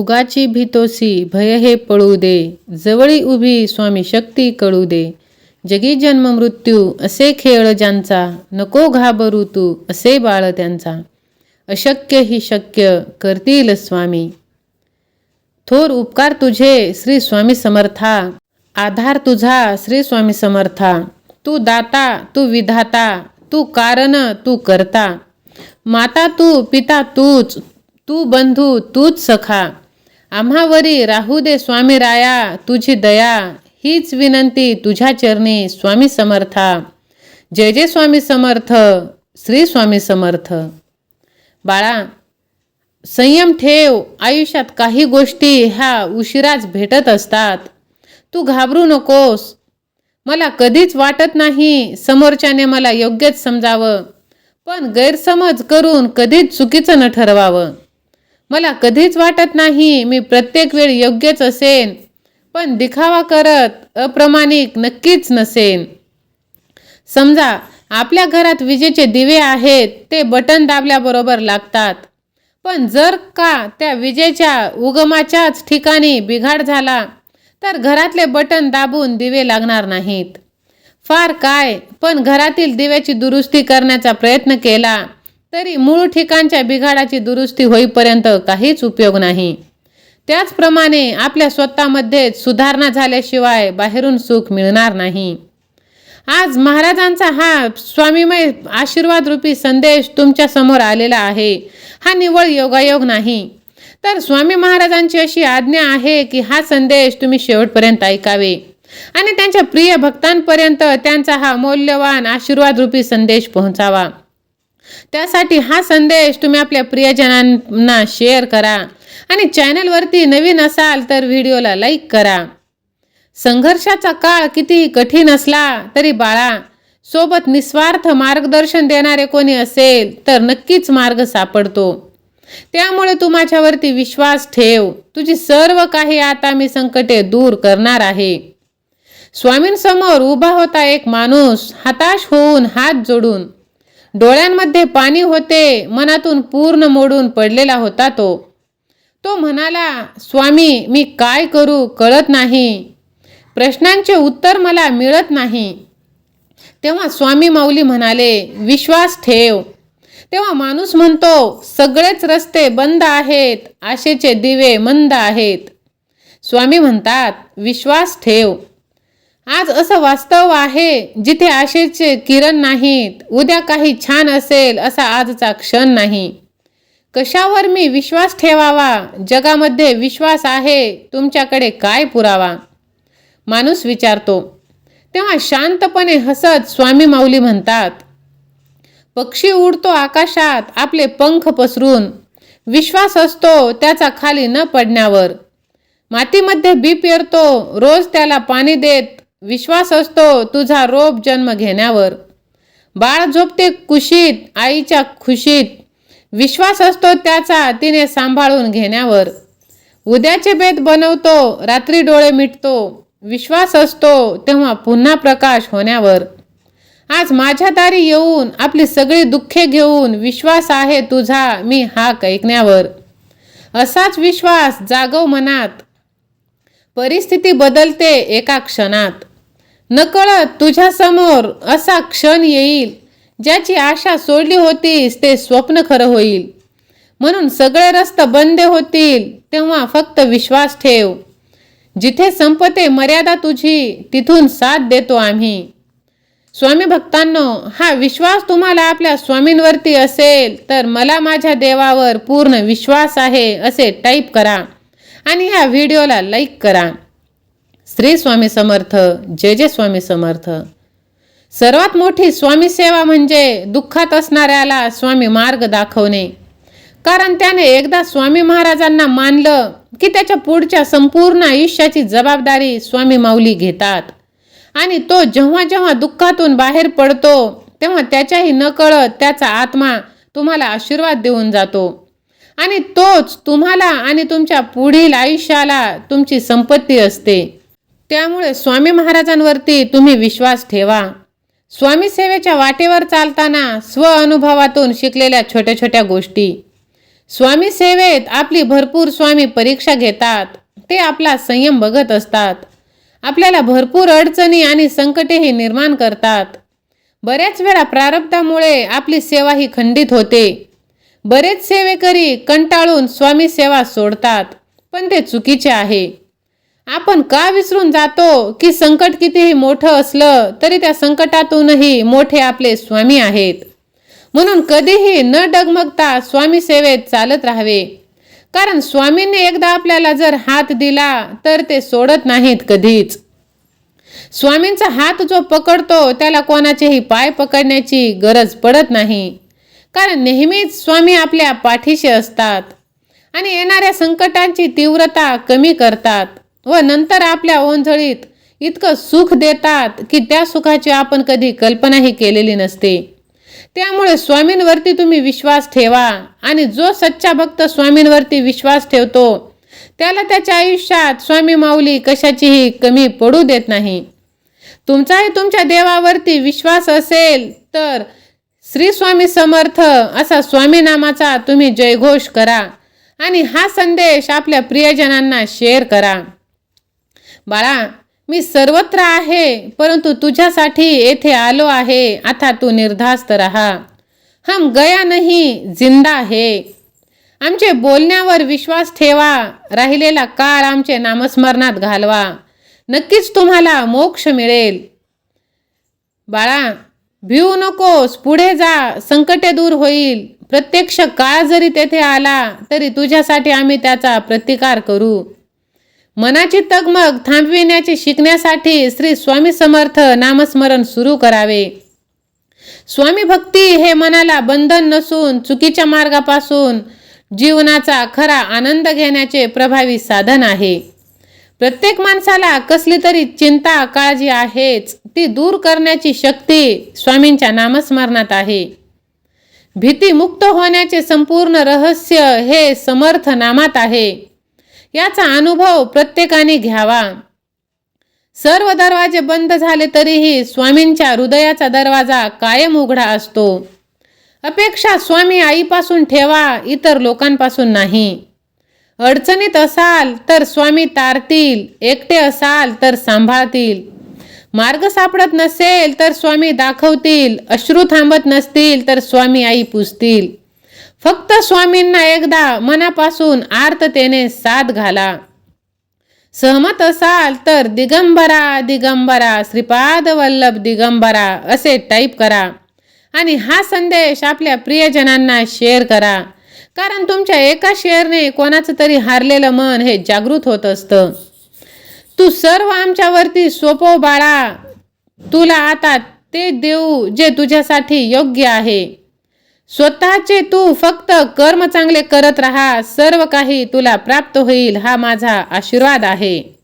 उगाची भीतोसी भय हे पळू दे. जवळी उभी स्वामी शक्ती कळू दे. जगी जन्म मृत्यू असे खेळ ज्यांचा. नको घाबरू तू असे बाळ त्यांचा. अशक्य ही शक्य करतील स्वामी. थोर उपकार तुझे श्री स्वामी समर्था. आधार तुझा श्री स्वामी समर्था. तू दाता तू विधाता. तू कारण तू करता. माता तू पिता तूच. तू बंधू तूच सखा. आम्हावरी राहू दे स्वामी राया तुझी दया. हीच विनंती तुझ्या चरणी स्वामी समर्था. जय जय स्वामी समर्थ श्री स्वामी समर्थ. बाळा संयम ठेव आयुष्यात काही गोष्टी ह्या उशिराच भेटत असतात. तू घाबरू नकोस. मला कधीच वाटत नाही समोरच्याने मला योग्यच समजावं पण गैरसमज करून कधीच चुकीचं न ठरवावं. मला कधीच वाटत नाही मी प्रत्येक वेळ योग्यच असेन पण दिखावा करत अप्रमाणिक नक्कीच नसेन. समजा आपल्या घरात विजेचे दिवे आहेत ते बटन दाबल्याबरोबर लागतात. पण जर का त्या विजेच्या उगमाच्याच ठिकाणी बिघाड झाला तर घरातले बटन दाबून दिवे लागणार नाहीत. फार काय पण घरातील दिव्याची दुरुस्ती करण्याचा प्रयत्न केला तरी मूळ ठिकाणच्या बिघाडाची दुरुस्ती होईपर्यंत काहीच उपयोग नाही. त्याचप्रमाणे आपल्या स्वतःमध्येच सुधारणा झाल्याशिवाय बाहेरून सुख मिळणार नाही. आज महाराजांचा हा स्वामीमय आशीर्वाद रूपी संदेश तुमच्यासमोर आलेला आहे. हा निव्वळ योगायोग नाही. तर स्वामी महाराजांची अशी आज्ञा आहे की हा संदेश तुम्ही शेवटपर्यंत ऐकावे. आणि त्यांच्या प्रिय भक्तांपर्यंत त्यांचा हा मौल्यवान आशीर्वाद रूपी संदेश पोहोचावा. त्यासाठी हा संदेश तुम्ही आपल्या प्रियजनांना शेअर करा. आणि चॅनलवरती नवीन असाल तर व्हिडिओला लाईक करा. संघर्षाचा काळ कितीही कठीण असला तरी बाळा सोबत निस्वार्थ मार्गदर्शन देणारे कोणी असेल तर नक्कीच मार्ग सापडतो. त्यामुळे तू माझ्यावरती विश्वास ठेव. तुझी सर्व काही आता मी संकटे दूर करणार आहे. स्वामींसमोर उभा होता एक माणूस हताश होऊन हात जोडून डोळ्यांमध्ये पाणी होते मनातून पूर्ण मोडून पडलेला होता तो. तो म्हणाला स्वामी मी काय करू कळत नाही. प्रश्नांचे उत्तर मला मिळत नाही. तेव्हा स्वामी माऊली म्हणाले विश्वास ठेव. तेव्हा माणूस म्हणतो सगळेच रस्ते बंद आहेत आशेचे दिवे मंद आहेत. स्वामी म्हणतात विश्वास ठेव. आज असं वास्तव आहे जिथे आशेचे किरण नाहीत उद्या काही छान असेल असा आजचा क्षण नाही. कशावर मी विश्वास ठेवावा? जगामध्ये विश्वास आहे तुमच्याकडे काय पुरावा? माणूस विचारतो. तेव्हा शांतपणे हसत स्वामी माऊली म्हणतात पक्षी उडतो आकाशात आपले पंख पसरून. विश्वास असतो त्याचा खाली न पडण्यावर. मातीमध्ये बी पेरतो रोज त्याला पाणी देत विश्वास असतो तुझा रोप जन्म घेण्यावर. बाळ झोपते कुशीत आईच्या खुशीत. विश्वास असतो त्याचा तिने सांभाळून घेण्यावर. उद्याचे बेत बनवतो रात्री डोळे मिटतो. विश्वास असतो तेव्हा पुन्हा प्रकाश होण्यावर. आज माझ्या दारी येऊन आपली सगळी दुःखे घेऊन विश्वास आहे तुझा मी हाक ऐकण्यावर. असाच विश्वास जागव मनात. परिस्थिती बदलते एका क्षणात. नकळत तुझ्यासमोर असा क्षण येईल ज्याची आशा सोडली होतीस ते स्वप्न खरं होईल. म्हणून सगळे रस्ते बंद होतील तेव्हा फक्त विश्वास ठेव. जिथे संपते मर्यादा तुझी तिथून साथ देतो आम्ही. स्वामी भक्तांनो हा विश्वास तुम्हाला आपल्या स्वामींवरती असेल तर मला माझ्या देवावर पूर्ण विश्वास आहे असे टाईप करा. आणि ह्या व्हिडिओला लाईक करा. श्री स्वामी समर्थ जय जय स्वामी समर्थ. सर्वात मोठी स्वामी सेवा म्हणजे दुःखात असणाऱ्याला स्वामी मार्ग दाखवणे. कारण त्याने एकदा स्वामी महाराजांना मानलं की त्याच्या पुढच्या संपूर्ण आयुष्याची जबाबदारी स्वामी माऊली घेतात. आणि तो जेव्हा जेव्हा दुःखातून बाहेर पडतो तेव्हा त्याच्याही नकळत त्याचा आत्मा तुम्हाला आशीर्वाद देऊन जातो. आणि तोच तुम्हाला आणि तुमच्या पुढील आयुष्याला तुमची संपत्ती असते. त्यामुळे स्वामी महाराजांवरती तुम्ही विश्वास ठेवा. स्वामी सेवेच्या वाटेवर चालताना स्व अनुभवातून शिकलेल्या छोट्या छोट्या गोष्टी. स्वामी सेवेत आपली भरपूर स्वामी परीक्षा घेतात. ते आपला संयम बघत असतात. आपल्याला भरपूर अडचणी आणि संकटेही निर्माण करतात. बऱ्याच वेळा प्रारब्धामुळे आपली सेवा ही खंडित होते. बरेच सेवेकरी कंटाळून स्वामी सेवा सोडतात पण ते चुकीचे आहे. आपण का विसरून जातो की संकट कितीही मोठं असलं तरी त्या संकटातूनही मोठे आपले स्वामी आहेत. म्हणून कधीही न डगमगता स्वामी सेवेत चालत राहावे. कारण स्वामींनी एकदा आपल्याला जर हात दिला तर ते सोडत नाहीत कधीच. स्वामींचा हात जो पकडतो त्याला कोणाचेही पाय पकडण्याची गरज पडत नाही. कारण नेहमीच स्वामी आपल्या पाठीशी असतात आणि येणाऱ्या संकटांची तीव्रता कमी करतात. व नंतर आपल्या ओंझळीत इतकं सुख देतात की त्या सुखाची आपण कधी कल्पनाही केलेली नसते. त्यामुळे स्वामींवरती तुम्ही विश्वास ठेवा आणि जो सच्चा भक्त स्वामींवरती विश्वास ठेवतो त्याला त्याच्या आयुष्यात स्वामी माऊली कशाचीही कमी पडू देत नाही. तुमचाही तुमच्या देवावरती विश्वास असेल तर श्री स्वामी समर्थ असा स्वामी नामाचा तुम्ही जयघोष करा आणि हा संदेश आपल्या प्रियजनांना शेअर करा. बाळा मी सर्वत्र आहे परंतु तुझ्यासाठी येथे आलो आहे. आता तू निर्धास्त राहा. हम गया नाही जिंदा आहे. आमचे बोलण्यावर विश्वास ठेवा. राहिलेला काळ आमचे नामस्मरणात घालवा. नक्कीच तुम्हाला मोक्ष मिळेल. बाळा भिऊ नकोस पुढे जा. संकटे दूर होईल. प्रत्यक्ष काळ जरी तेथे आला तरी तुझ्यासाठी आम्ही त्याचा प्रतिकार करू. मनाची तगमग थांबविण्याची शिकण्यासाठी श्री स्वामी समर्थ नामस्मरण सुरू करावे. स्वामी भक्ती हे मनाला बंधन नसून चुकीच्या मार्गापासून जीवनाचा खरा आनंद घेण्याचे प्रभावी साधन आहे. प्रत्येक माणसाला कसली तरी चिंता काळजी आहेच ती दूर करण्याची शक्ती स्वामींच्या नामस्मरणात आहे. भीतीमुक्त होण्याचे संपूर्ण रहस्य हे समर्थ नामात आहे. याचा अनुभव प्रत्येकाने घ्यावा. सर्व दरवाजे बंद झाले तरीही स्वामींच्या हृदयाचा दरवाजा कायम उघडा असतो. अपेक्षा स्वामी आईपासून ठेवा इतर लोकांपासून नाही. अडचणीत असाल तर स्वामी तारतील एकटे असाल तर सांभाळतील. मार्ग सापडत नसेल तर स्वामी दाखवतील अश्रू थांबत नसतील तर स्वामी आई पुजतील फक्त स्वामींना एकदा मनापासून आर्ततेने साथ घाला. सहमत असाल तर दिगंबरा दिगंबरा श्रीपाद वल्लभ दिगंबरा असे टाईप करा. आणि हा संदेश आपल्या प्रियजनांना शेअर करा. कारण तुमच्या एका शेअरने कोणाचं तरी हारलेलं मन हे जागृत होत असतं. तू सर्व आमच्यावरती सोपो बाळा. तुला आता ते देऊ जे तुझ्यासाठी योग्य आहे. स्वतःचे तू फक्त कर्म चांगले करत राहा सर्व काही तुला प्राप्त होईल हा माझा आशीर्वाद आहे.